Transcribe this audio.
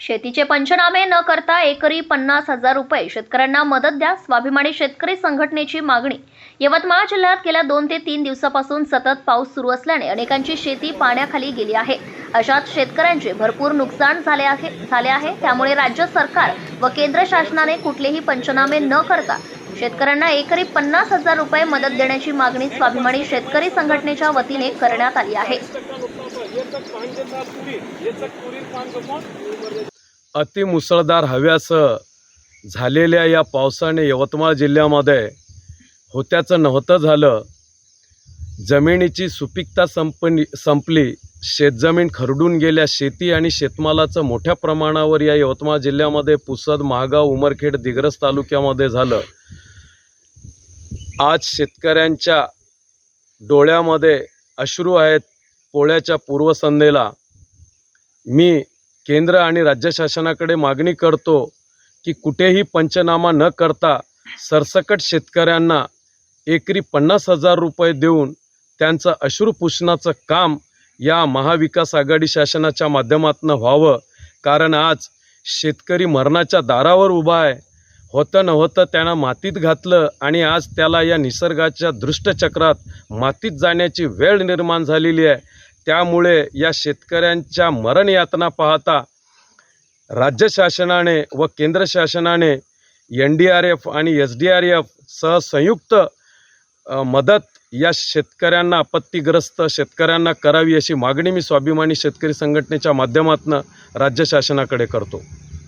शेतीचे पंचनामे न करता एकरी पन्नास हजार रुपये शेतकऱ्यांना मदत द्या स्वाभिमानी शेतकरी संघटनेची मागणी. यवतमाळ जिल्ह्यात गेल्या दोन ते तीन दिवसापासून सतत पाऊस सुरू असल्याने अनेकांची शेती पाण्याखाली गेली आहे. अशात शेतकऱ्यांचे भरपूर नुकसान झाले आहे झाले आहे. त्यामुळे राज्य सरकार व केंद्र शासनाने कुठलेही पंचनामे न करता शेतकऱ्यांना एकरी पन्नास हजार रुपये मदत देण्याची मागणी स्वाभिमानी शेतकरी संघटनेच्या वतीने करण्यात आली आहे. अतिमुसळधार हव्यासह झालेल्या या पावसाने यवतमाळ जिल्ह्यामध्ये होत्याचं नव्हतं झालं. जमिनीची सुपीकता संपनी संपली. शेतजमीन खरडून गेल्या. शेती आणि शेतमालाचं मोठ्या प्रमाणावर या यवतमाळ जिल्ह्यामध्ये पुसद महागाव उमरखेड दिग्रस तालुक्यामध्ये झालं. आज शेतकऱ्यांच्या डोळ्यामध्ये अश्रू आहेत. पोळ्याच्या पूर्वसंध्येला मी केंद्र आणि राज्य शासनाकडे मागणी करतो की कुठेही पंचनामा न करता सरसकट शेतकऱ्यांना एकरी पन्नास हजार रुपये देऊन त्यांचं अश्रू काम या महाविकास आघाडी शासनाच्या माध्यमातून व्हावं. कारण आज शेतकरी मरणाच्या दारावर उभा आहे. होतं नव्हतं त्यानं मातीत घातलं आणि आज त्याला या निसर्गाच्या दृष्टचक्रात मातीत जाण्याची वेळ निर्माण झालेली आहे. त्यामुळे या शेतकऱ्यांच्या मरणयातना पाहता राज्य शासनाने व केंद्र शासनाने एन डी आर एफ आणि एस डी आर एफ सह संयुक्त मदत या शेतकऱ्यांना आपत्तीग्रस्त शेतकऱ्यांना करावी अशी मागणी मी स्वाभिमानी शेतकरी संघटनेच्या माध्यमातून राज्य शासनाकडे करतो.